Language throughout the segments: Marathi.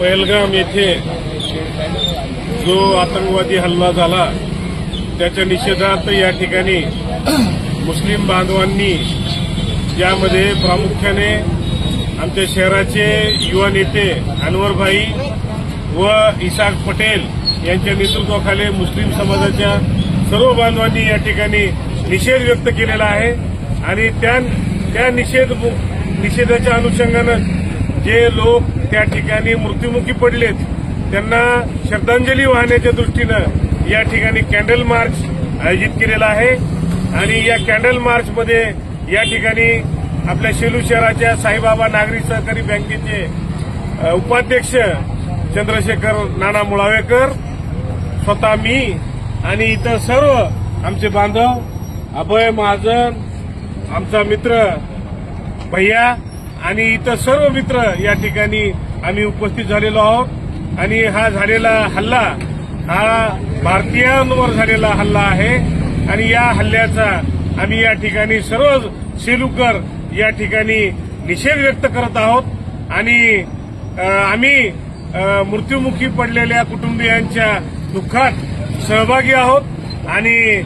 पहलगाम येथे जो आतंकवादी हल्ला झाला त्याच्या निषेधार्थ या ठिकाणी मुस्लिम बांधवांनी यामध्ये प्रामुख्याने आमच्या शहराचे युवा नेते अनवरभाई व इसाक पटेल यांच्या नेतृत्वाखाली मुस्लिम समाजाच्या सर्व बांधवांनी या ठिकाणी निषेध व्यक्त केलेला आहे. आणि त्या त्या निषेध निषेधाच्या अनुषंगानं जे लोक त्या ठिकाणी मृत्युमुखी पडलेत त्यांना श्रद्धांजली वाहण्याच्या दृष्टीनं या ठिकाणी कॅन्डल मार्च आयोजित केलेला आहे. आणि या कॅन्डल मार्चमध्ये या ठिकाणी आपल्या शेलू शहराच्या साईबाबा नागरी सहकारी बँकेचे उपाध्यक्ष चंद्रशेखर नाना मुळावेकर स्वतः मी आणि इतर सर्व आमचे बांधव अभय महाजन आमचा मित्र भैया आणि इतर सर्व मित्र या ठिकाणी आम्ही उपस्थित झालेलो आहोत. आणि हा झालेला हल्ला हा भारतीयांवर झालेला हल्ला आहे. आणि या हल्ल्याचा आम्ही या ठिकाणी सर्व सेलुकर या ठिकाणी निषेध व्यक्त करत आहोत. आणि आम्ही मृत्युमुखी पडलेल्या कुटुंबियांच्या दुःखात सहभागी आहोत. आणि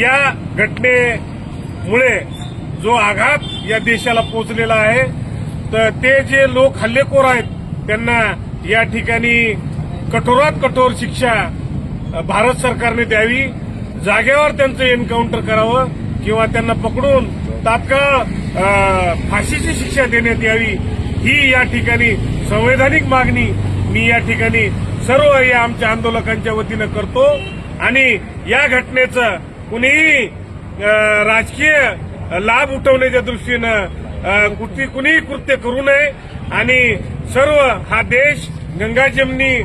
या घटनेमुळे जो आघात या देशाला पोचलेला आहे तर ते जे लोक हल्लेखोर आहेत त्यांना या ठिकाणी कठोरात कठोर शिक्षा भारत सरकारने द्यावी. जागेवर त्यांचं एन्काउंटर करावं किंवा त्यांना पकडून तात्काळ फाशीची शिक्षा देण्यात यावी ही या ठिकाणी संवैधानिक मागणी मी या ठिकाणी सर्व या आमच्या आंदोलकांच्या वतीनं करतो. आणि या घटनेचं कुणीही राजकीय लाभ उठवण्याच्या दृष्टीनं कुठली कुणीही कृत्य करू नये. आणि सर्व हा देश गंगा जमनी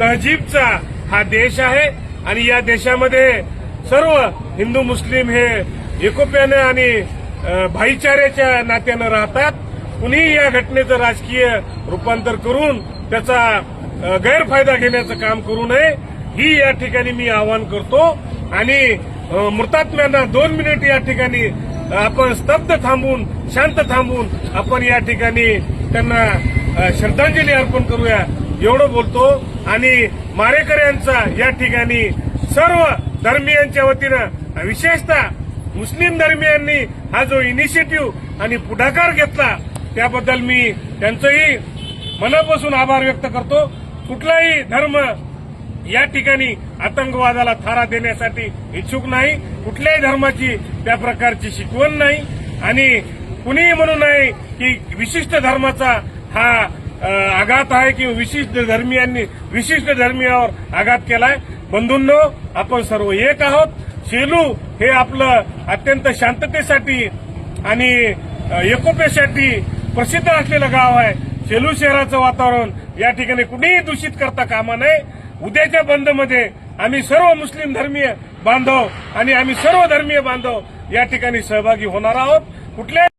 तहजीबचा हा देश आहे. आणि या देशामध्ये सर्व हिंदू मुस्लिम हे एकोप्यानं आणि भाईचाऱ्याच्या नात्यानं राहतात. कुणीही या घटनेचं राजकीय रूपांतर करून त्याचा गैरफायदा घेण्याचं काम करू नये. ही या ठिकाणी मी आवाहन करतो. आणि मृतात्म्यांना दोन मिनिट या ठिकाणी आपण स्तब्ध थांबून शांत थांबून आपण या ठिकाणी त्यांना श्रद्धांजली अर्पण करूया. एवढं बोलतो. आणि मारेकऱ्यांचा या ठिकाणी सर्व धर्मियांच्या वतीनं विशेषतः मुस्लिम धर्मियांनी हा जो इनिशिएटिव्ह आणि पुढाकार घेतला त्याबद्दल मी त्यांचंही मनापासून आभार व्यक्त करतो. कुठलाही धर्म या ठिकाणी आतंकवादाला थारा देण्यासाठी इच्छुक नाही कुठल्याही धर्माची त्या प्रकारची शिकवण नाही आणि कुणीही म्हणू नये की विशिष्ट धर्माचा हा आघात आहे किंवा विशिष्ट धर्मियांनी विशिष्ट धर्मीयावर आघात केलाय. बंधूंनो आपण सर्व एक आहोत. शेलू हे आपलं अत्यंत शांततेसाठी आणि एकोपेसाठी एकोप्यासाठी प्रसिद्ध असलेलं गाव आहे. सेलू शहराचं वातावरण या ठिकाणी कुणीही दूषित करता कामा नये. उद्याच्या बंदमध्ये आम्ही सर्व मुस्लिम धर्मीय बांधव आणि आम्ही सर्व धर्मीय बांधव या ठिकाणी सहभागी होणार आहोत. कुठल्या